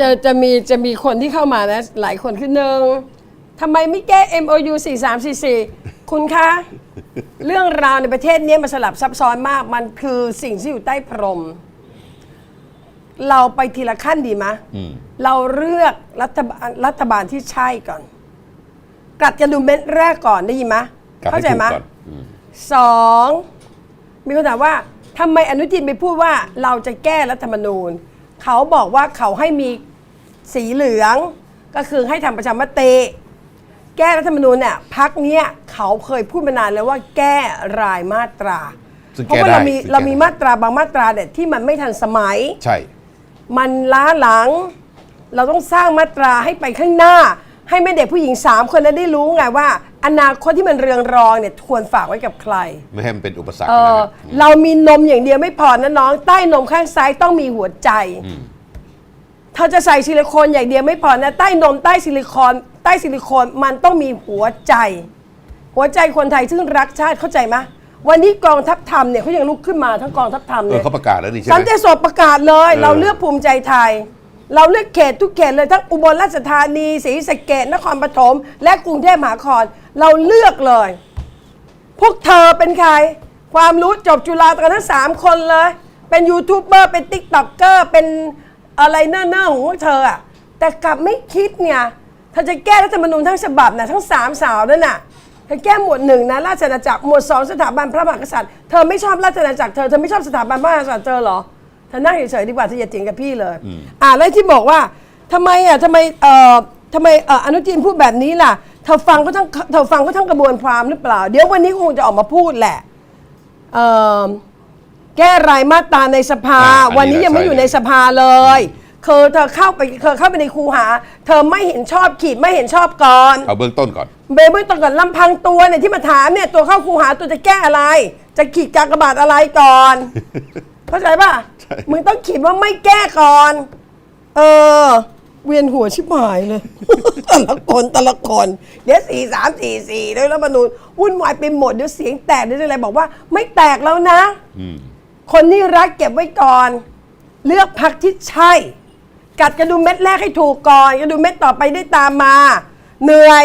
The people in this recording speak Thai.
จะจะมีจะมีคนที่เข้ามานะหลายคนคือหนึ่งทำไมไม่แก้ MOU 4344 คุณคะ เรื่องราวในประเทศนี้มันสลับซับซ้อนมาก มันคือสิ่งที่อยู่ใต้พรม เราไปทีละขั้นดีไหมะอืมเราเลือกรัฐบาลรัฐบาลที่ใช่ก่อน กัดกันดูเม็ดแรกก่อนได้ยินไหมะกลับเข้าให้ใจถูกไหมะก่อนอืมสองมีคนถามว่าทำไมอนุทินไปพูดว่าเราจะแก้รัฐธรรมนูญ เขาบอกว่าเขาให้มีสีเหลืองก็คือให้ทำประชามติแก้รัฐธรรมนูญเนี่ยพักเนี้ยเขาเคยพูดมานานแล้วว่าแก้รายมาตรา ซึ่งเพราะแก้ว่าได้เรามีซึ่งแก้ เรามีได้มาตราบางมาตราเนี่ยที่มันไม่ทันสมัย ใช่ มันล้าหลัง เราต้องสร้างมาตราให้ไปข้างหน้า ให้แม่เด็กผู้หญิงสามคนนั้นได้รู้ไงว่า อนาคตที่มันเรืองรองเนี่ยควรฝากไว้กับใคร ไม่ให้มันเป็นอุปสรรคเออนะครับเรามีนมอย่างเดียวไม่พอนะน้อง ใต้นมข้างซ้ายต้องมีหัวใจเธอจะใส่ซิลิโคนอย่างเดียวไม่พอนะ ใต้นมใต้ซิลิโคนใต้ซิลิโคนมันต้องมีหัวใจ หัวใจคนไทยซึ่งรักชาติเข้าใจไหมวันนี้กองทัพธรรมเนี่ยเขายังลุกขึ้นมาทั้งกองทัพธรรมเอเนี่อยเขาประกาศแล้วนี่ใช่ไหสัมนติสดประกาศเลย เออ เราเลือกภูมิใจไทย เราเลือกเขตทุกเขตเลยทั้งอุบลราชธานีศรีสะเกษนครปฐมและกรุงเทพมหานคร เราเลือกเลย พวกเธอเป็นใคร ความรู้จบจุฬากันทั้งสามคนเลย เป็นยูทูบเบอร์เป็นติ๊กต็อกเกอร์เป็นอะไรเน่อๆของพวกเธออะแต่กลับไม่คิดไงเธอจะแก้รัฐธรรมนูญทั้งฉบับนะทั้งสามสาวนั่นน่ะเธอแก้หมวดหนึ่งนะราชอาณาจักรหมวดสองสถาบันพระมหากษัตริย์เธอไม่ชอบราชอาณาจักรเธอเธอไม่ชอบสถาบันพระมหากษัตริย์เธอเหรอ เธอนั่งเฉยๆดีกว่าเธออย่าเถียงกับพี่เลย อ่าแล้วที่บอกว่าทำไมอะทำไมเอ่อทำไมเอ่ออนุทินพูดแบบนี้ล่ะเธอฟังก็ทั้งเธอฟังก็ทั้งกระบวนความหรือเปล่า เดี๋ยววันนี้คงจะออกมาพูดแหละเอ่อแก้รายมาตราในสภา อ่าอันนี้วันนี้ยังไม่อยู่ในสภาเลยคือเธอเข้าไปเธอเข้าไปในคูหา เธอไม่เห็นชอบขีดไม่เห็นชอบก่อน เอาเบื้องต้นก่อน เบเบิ้ลต้องก่อนลำพังตัวเนี่ยที่มาถามเนี่ยตัวเข้าคูหาตัวจะแก้อะไร จะขีดกากบาทอะไรก่อน เข้าใจป่ะ ใช่ มึงต้องขีดว่าไม่แก้ก่อน เออ เวียนหัวชิบหายเลย แต่ละคนแต่ละคน เดี๋ยวสี่สามสี่สี่ด้วยแล้วมนูญวุ่นวายไปหมดเดี๋ยวเสียงแตกเดี๋ยวอะไรบอกว่า ไม่แตกแล้วนะ อืม คนที่รักเก็บไว้ก่อน เลือกพักที่ใช่ กัดกระดุมเม็ดแรกให้ถูกก่อน กระดุมเม็ดต่อไปได้ตามมา เหนื่อย